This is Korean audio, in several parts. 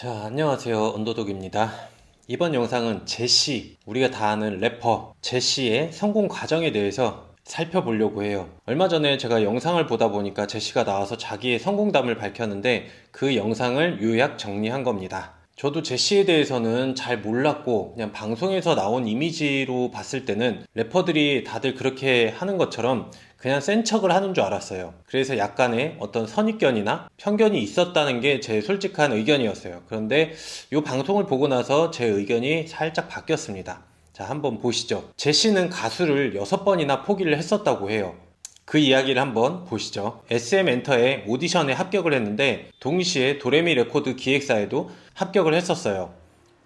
자, 안녕하세요. 언더독입니다. 이번 영상은 제시, 우리가 다 아는 래퍼 제시의 성공 과정에 대해서 살펴보려고 해요. 얼마 전에 제가 영상을 보다 보니까 제시가 나와서 자기의 성공담을 밝혔는데 그 영상을 요약 정리한 겁니다. 저도 제시에 대해서는 잘 몰랐고 그냥 방송에서 나온 이미지로 봤을 때는 래퍼들이 다들 그렇게 하는 것처럼 그냥 센 척을 하는 줄 알았어요. 그래서 약간의 어떤 선입견이나 편견이 있었다는 게 제 솔직한 의견이었어요. 그런데 이 방송을 보고 나서 제 의견이 살짝 바뀌었습니다. 자, 한번 보시죠. 제시는 가수를 6번이나 포기를 했었다고 해요. 그 이야기를 한번 보시죠. SM 엔터의 오디션에 합격을 했는데 동시에 도레미 레코드 기획사에도 합격을 했었어요.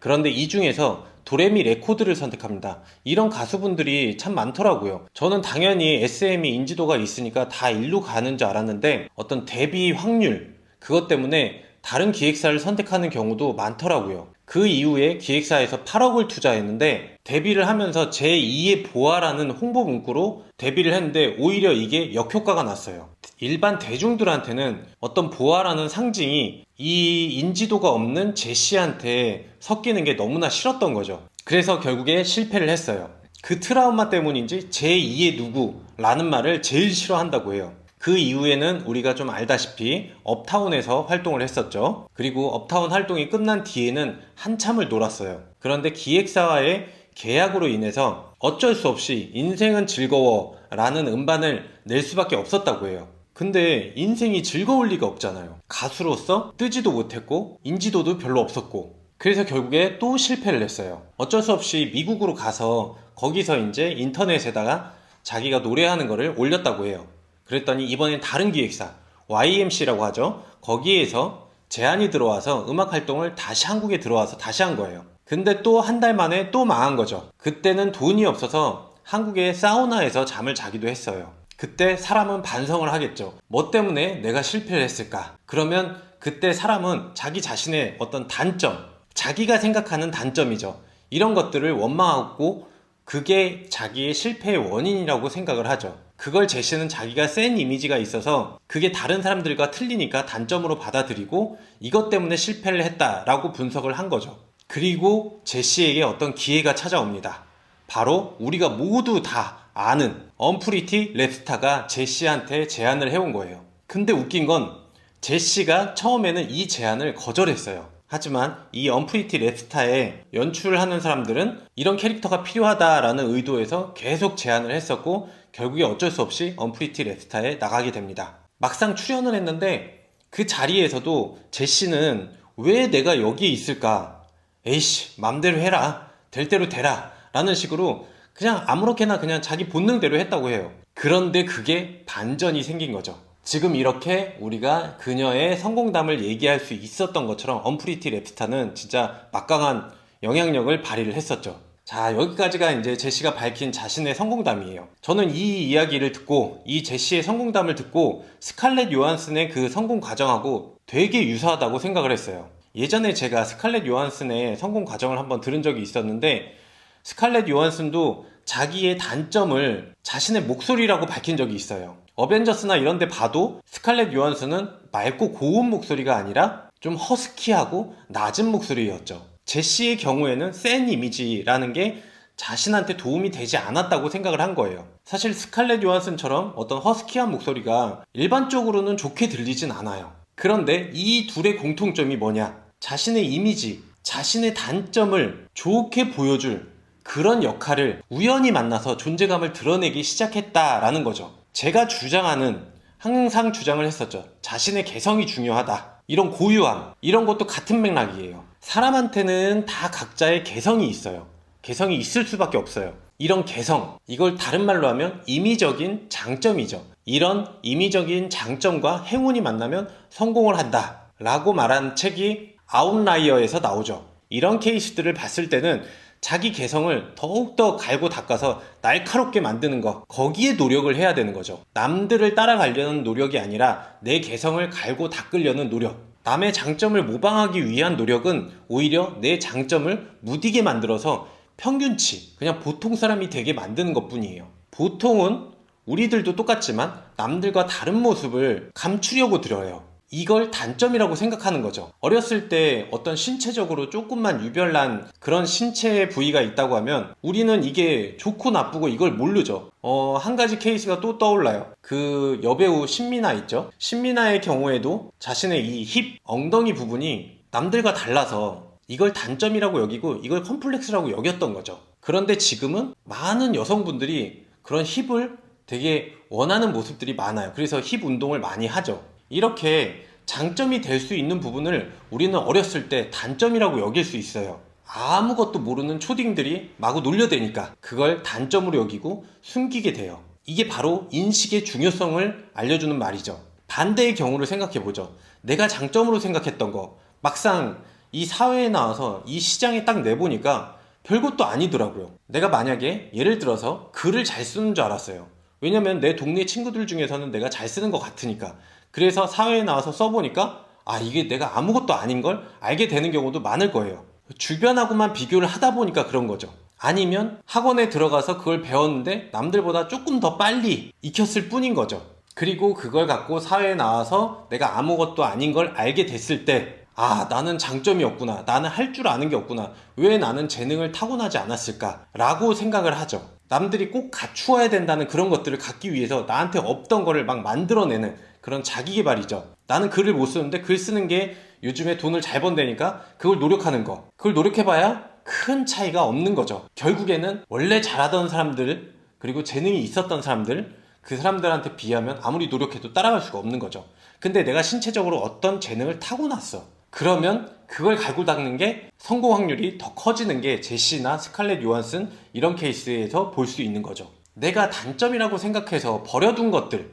그런데 이 중에서 도레미 레코드를 선택합니다. 이런 가수분들이 참 많더라고요. 저는 당연히 SM이 인지도가 있으니까 다 일로 가는 줄 알았는데 어떤 데뷔 확률 그것 때문에 다른 기획사를 선택하는 경우도 많더라고요. 그 이후에 기획사에서 8억을 투자했는데 데뷔를 하면서 제2의 보아라는 홍보 문구로 데뷔를 했는데 오히려 이게 역효과가 났어요. 일반 대중들한테는 어떤 보아라는 상징이 이 인지도가 없는 제시한테 섞이는 게 너무나 싫었던 거죠. 그래서 결국에 실패를 했어요. 그 트라우마 때문인지 제2의 누구라는 말을 제일 싫어한다고 해요. 그 이후에는 우리가 좀 알다시피 업타운에서 활동을 했었죠. 그리고 업타운 활동이 끝난 뒤에는 한참을 놀았어요. 그런데 기획사와의 계약으로 인해서 어쩔 수 없이 인생은 즐거워 라는 음반을 낼 수밖에 없었다고 해요. 근데 인생이 즐거울 리가 없잖아요. 가수로서 뜨지도 못했고 인지도도 별로 없었고 그래서 결국에 또 실패를 했어요. 어쩔 수 없이 미국으로 가서 거기서 이제 인터넷에다가 자기가 노래하는 거를 올렸다고 해요. 그랬더니 이번엔 다른 기획사 YMC라고 하죠. 거기에서 제안이 들어와서 음악 활동을 다시 한국에 들어와서 다시 한 거예요. 근데 또 한 달 만에 또 망한 거죠. 그때는 돈이 없어서 한국의 사우나에서 잠을 자기도 했어요. 그때 사람은 반성을 하겠죠. 뭐 때문에 내가 실패를 했을까? 그러면 그때 사람은 자기 자신의 어떤 단점, 자기가 생각하는 단점이죠. 이런 것들을 원망하고 그게 자기의 실패의 원인이라고 생각을 하죠. 그걸 제시는 자기가 센 이미지가 있어서 그게 다른 사람들과 틀리니까 단점으로 받아들이고 이것 때문에 실패를 했다라고 분석을 한 거죠. 그리고 제시에게 어떤 기회가 찾아옵니다. 바로 우리가 모두 다 아는 언프리티 랩스타가 제시한테 제안을 해온 거예요. 근데 웃긴 건 제시가 처음에는 이 제안을 거절했어요. 하지만 이 언프리티 랩스타에 연출하는 사람들은 이런 캐릭터가 필요하다라는 의도에서 계속 제안을 했었고 결국에 어쩔 수 없이 언프리티 랩스타에 나가게 됩니다. 막상 출연을 했는데 그 자리에서도 제시는 왜 내가 여기에 있을까? 에이씨, 맘대로 해라. 될 대로 되라. 라는 식으로 그냥 아무렇게나 그냥 자기 본능대로 했다고 해요. 그런데 그게 반전이 생긴 거죠. 지금 이렇게 우리가 그녀의 성공담을 얘기할 수 있었던 것처럼 언프리티 랩스타는 진짜 막강한 영향력을 발휘를 했었죠. 자, 여기까지가 이제 제시가 밝힌 자신의 성공담이에요. 저는 이 이야기를 듣고, 이 제시의 성공담을 듣고, 스칼렛 요한슨의 그 성공 과정하고 되게 유사하다고 생각을 했어요. 예전에 제가 스칼렛 요한슨의 성공 과정을 한번 들은 적이 있었는데, 스칼렛 요한슨도 자기의 단점을 자신의 목소리라고 밝힌 적이 있어요. 어벤져스나 이런 데 봐도 스칼렛 요한슨은 맑고 고운 목소리가 아니라 좀 허스키하고 낮은 목소리였죠. 제시의 경우에는 센 이미지라는 게 자신한테 도움이 되지 않았다고 생각을 한 거예요. 사실 스칼렛 요한슨처럼 어떤 허스키한 목소리가 일반적으로는 좋게 들리진 않아요. 그런데 이 둘의 공통점이 뭐냐? 자신의 이미지, 자신의 단점을 좋게 보여줄 그런 역할을 우연히 만나서 존재감을 드러내기 시작했다라는 거죠. 제가 주장하는 항상 주장을 했었죠. 자신의 개성이 중요하다. 이런 고유함, 이런 것도 같은 맥락이에요. 사람한테는 다 각자의 개성이 있어요. 개성이 있을 수밖에 없어요. 이런 개성, 이걸 다른 말로 하면 임의적인 장점이죠. 이런 임의적인 장점과 행운이 만나면 성공을 한다. 라고 말한 책이 아웃라이어에서 나오죠. 이런 케이스들을 봤을 때는 자기 개성을 더욱더 갈고 닦아서 날카롭게 만드는 것, 거기에 노력을 해야 되는 거죠. 남들을 따라가려는 노력이 아니라 내 개성을 갈고 닦으려는 노력. 남의 장점을 모방하기 위한 노력은 오히려 내 장점을 무디게 만들어서 평균치, 그냥 보통 사람이 되게 만드는 것 뿐이에요. 보통은 우리들도 똑같지만 남들과 다른 모습을 감추려고 들어요. 이걸 단점이라고 생각하는 거죠. 어렸을 때 어떤 신체적으로 조금만 유별난 그런 신체 부위가 있다고 하면 우리는 이게 좋고 나쁘고 이걸 모르죠. 어, 한 가지 케이스가 또 떠올라요. 그 여배우 신민아 있죠? 신민아의 경우에도 자신의 이 힙, 엉덩이 부분이 남들과 달라서 이걸 단점이라고 여기고 이걸 컴플렉스라고 여겼던 거죠. 그런데 지금은 많은 여성분들이 그런 힙을 되게 원하는 모습들이 많아요. 그래서 힙 운동을 많이 하죠. 이렇게 장점이 될 수 있는 부분을 우리는 어렸을 때 단점이라고 여길 수 있어요. 아무것도 모르는 초딩들이 마구 놀려대니까 그걸 단점으로 여기고 숨기게 돼요. 이게 바로 인식의 중요성을 알려주는 말이죠. 반대의 경우를 생각해 보죠. 내가 장점으로 생각했던 거 막상 이 사회에 나와서 이 시장에 딱 내보니까 별것도 아니더라고요. 내가 만약에 예를 들어서 글을 잘 쓰는 줄 알았어요. 왜냐면 내 동네 친구들 중에서는 내가 잘 쓰는 것 같으니까. 그래서 사회에 나와서 써보니까 아 이게 내가 아무것도 아닌 걸 알게 되는 경우도 많을 거예요. 주변하고만 비교를 하다 보니까 그런 거죠. 아니면 학원에 들어가서 그걸 배웠는데 남들보다 조금 더 빨리 익혔을 뿐인 거죠. 그리고 그걸 갖고 사회에 나와서 내가 아무것도 아닌 걸 알게 됐을 때, 아, 나는 장점이 없구나. 나는 할 줄 아는 게 없구나. 왜 나는 재능을 타고나지 않았을까? 라고 생각을 하죠. 남들이 꼭 갖추어야 된다는 그런 것들을 갖기 위해서 나한테 없던 거를 막 만들어내는 그런 자기 개발이죠. 나는 글을 못 쓰는데 글 쓰는 게 요즘에 돈을 잘 번다니까 그걸 노력하는 거. 그걸 노력해봐야 큰 차이가 없는 거죠. 결국에는 원래 잘하던 사람들, 그리고 재능이 있었던 사람들, 그 사람들한테 비하면 아무리 노력해도 따라갈 수가 없는 거죠. 근데 내가 신체적으로 어떤 재능을 타고났어. 그러면 그걸 갈고 닦는 게 성공 확률이 더 커지는 게 제시나 스칼렛 요한슨 이런 케이스에서 볼 수 있는 거죠. 내가 단점이라고 생각해서 버려둔 것들,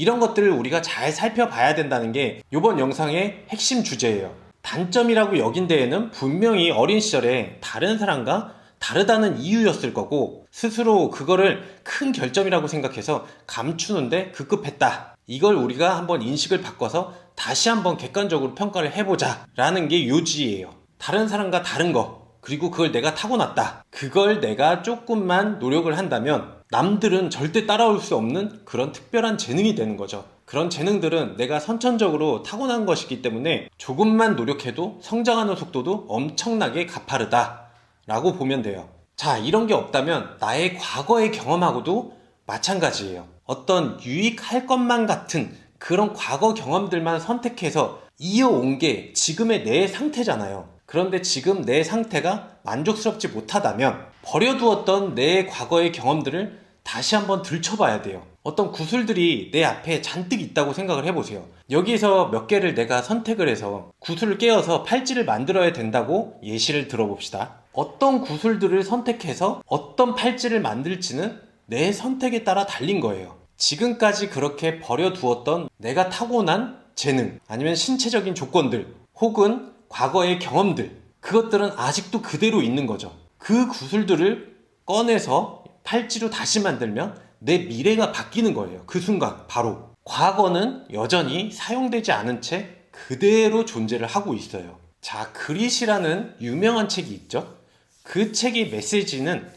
이런 것들을 우리가 잘 살펴봐야 된다는 게 이번 영상의 핵심 주제예요. 단점이라고 여긴 데에는 분명히 어린 시절에 다른 사람과 다르다는 이유였을 거고 스스로 그거를 큰 결점이라고 생각해서 감추는데 급급했다. 이걸 우리가 한번 인식을 바꿔서 다시 한번 객관적으로 평가를 해보자 라는 게 요지예요. 다른 사람과 다른 거 그리고 그걸 내가 타고났다. 그걸 내가 조금만 노력을 한다면 남들은 절대 따라올 수 없는 그런 특별한 재능이 되는 거죠. 그런 재능들은 내가 선천적으로 타고난 것이기 때문에 조금만 노력해도 성장하는 속도도 엄청나게 가파르다. 라고 보면 돼요. 자, 이런 게 없다면 나의 과거의 경험하고도 마찬가지예요. 어떤 유익할 것만 같은 그런 과거 경험들만 선택해서 이어온 게 지금의 내 상태잖아요. 그런데 지금 내 상태가 만족스럽지 못하다면 버려두었던 내 과거의 경험들을 다시 한번 들춰봐야 돼요. 어떤 구슬들이 내 앞에 잔뜩 있다고 생각을 해보세요. 여기에서 몇 개를 내가 선택을 해서 구슬을 깨어서 팔찌를 만들어야 된다고 예시를 들어봅시다. 어떤 구슬들을 선택해서 어떤 팔찌를 만들지는 내 선택에 따라 달린 거예요. 지금까지 그렇게 버려두었던 내가 타고난 재능, 아니면 신체적인 조건들, 혹은 과거의 경험들, 그것들은 아직도 그대로 있는 거죠. 그 구슬들을 꺼내서 팔찌로 다시 만들면 내 미래가 바뀌는 거예요. 그 순간, 바로. 과거는 여전히 사용되지 않은 채 그대로 존재를 하고 있어요. 자, 그릿이라는 유명한 책이 있죠? 그 책의 메시지는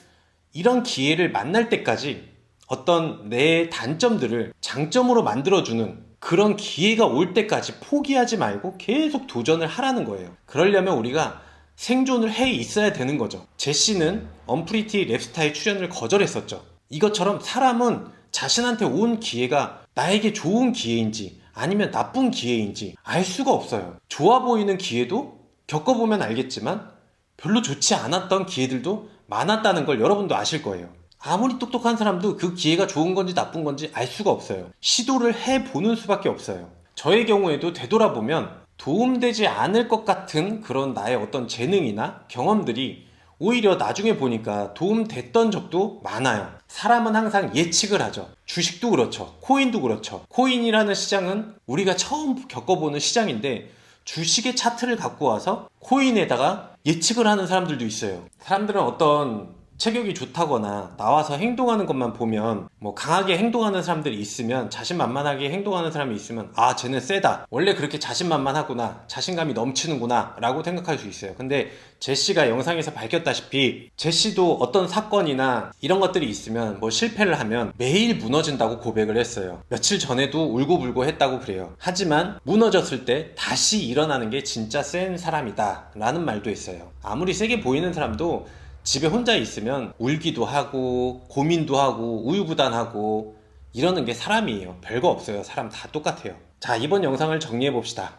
이런 기회를 만날 때까지 어떤 내 단점들을 장점으로 만들어주는 그런 기회가 올 때까지 포기하지 말고 계속 도전을 하라는 거예요. 그러려면 우리가 생존을 해 있어야 되는 거죠. 제시는 언프리티 랩스타의 출연을 거절했었죠. 이것처럼 사람은 자신한테 온 기회가 나에게 좋은 기회인지 아니면 나쁜 기회인지 알 수가 없어요. 좋아 보이는 기회도 겪어보면 알겠지만 별로 좋지 않았던 기회들도 많았다는 걸 여러분도 아실 거예요. 아무리 똑똑한 사람도 그 기회가 좋은 건지 나쁜 건지 알 수가 없어요. 시도를 해보는 수밖에 없어요. 저의 경우에도 되돌아보면 도움되지 않을 것 같은 그런 나의 어떤 재능이나 경험들이 오히려 나중에 보니까 도움됐던 적도 많아요. 사람은 항상 예측을 하죠. 주식도 그렇죠. 코인도 그렇죠. 코인이라는 시장은 우리가 처음 겪어보는 시장인데 주식의 차트를 갖고 와서 코인에다가 예측을 하는 사람들도 있어요. 사람들은 어떤 체격이 좋다거나 나와서 행동하는 것만 보면 뭐 강하게 행동하는 사람들이 있으면 자신만만하게 행동하는 사람이 있으면 아 쟤는 세다. 원래 그렇게 자신만만하구나 자신감이 넘치는구나 라고 생각할 수 있어요. 근데 제시가 영상에서 밝혔다시피 제시도 어떤 사건이나 이런 것들이 있으면 뭐 실패를 하면 매일 무너진다고 고백을 했어요. 며칠 전에도 울고불고 했다고 그래요. 하지만 무너졌을 때 다시 일어나는 게 진짜 센 사람이다 라는 말도 했어요. 아무리 세게 보이는 사람도 집에 혼자 있으면 울기도 하고 고민도 하고 우유부단하고 이러는 게 사람이에요. 별거 없어요. 사람 다 똑같아요. 자, 이번 영상을 정리해 봅시다.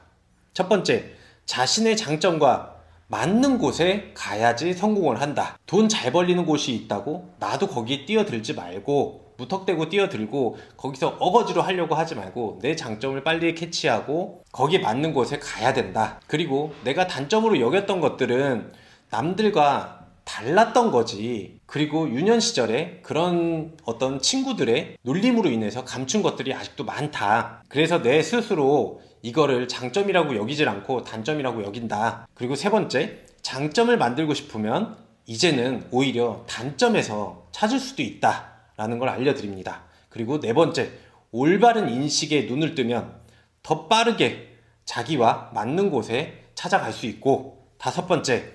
첫 번째, 자신의 장점과 맞는 곳에 가야지 성공을 한다. 돈 잘 벌리는 곳이 있다고 나도 거기에 뛰어들지 말고 무턱대고 뛰어들고 거기서 어거지로 하려고 하지 말고 내 장점을 빨리 캐치하고 거기에 맞는 곳에 가야 된다. 그리고 내가 단점으로 여겼던 것들은 남들과 달랐던 거지. 그리고 유년 시절에 그런 어떤 친구들의 놀림으로 인해서 감춘 것들이 아직도 많다. 그래서 내 스스로 이거를 장점이라고 여기질 않고 단점이라고 여긴다. 그리고 세 번째, 장점을 만들고 싶으면 이제는 오히려 단점에서 찾을 수도 있다. 라는 걸 알려드립니다. 그리고 네 번째, 올바른 인식에 눈을 뜨면 더 빠르게 자기와 맞는 곳에 찾아갈 수 있고 다섯 번째,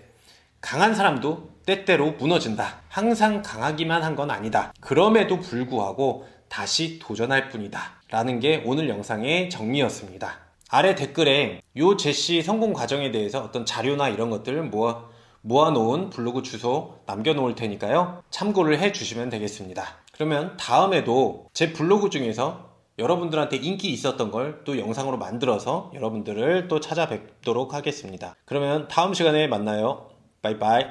강한 사람도 때때로 무너진다. 항상 강하기만 한 건 아니다. 그럼에도 불구하고 다시 도전할 뿐이다. 라는 게 오늘 영상의 정리였습니다. 아래 댓글에 요 제시 성공 과정에 대해서 어떤 자료나 이런 것들을 모아, 모아놓은 블로그 주소 남겨놓을 테니까요. 참고를 해 주시면 되겠습니다. 그러면 다음에도 제 블로그 중에서 여러분들한테 인기 있었던 걸 또 영상으로 만들어서 여러분들을 또 찾아뵙도록 하겠습니다. 그러면 다음 시간에 만나요. 바이바이.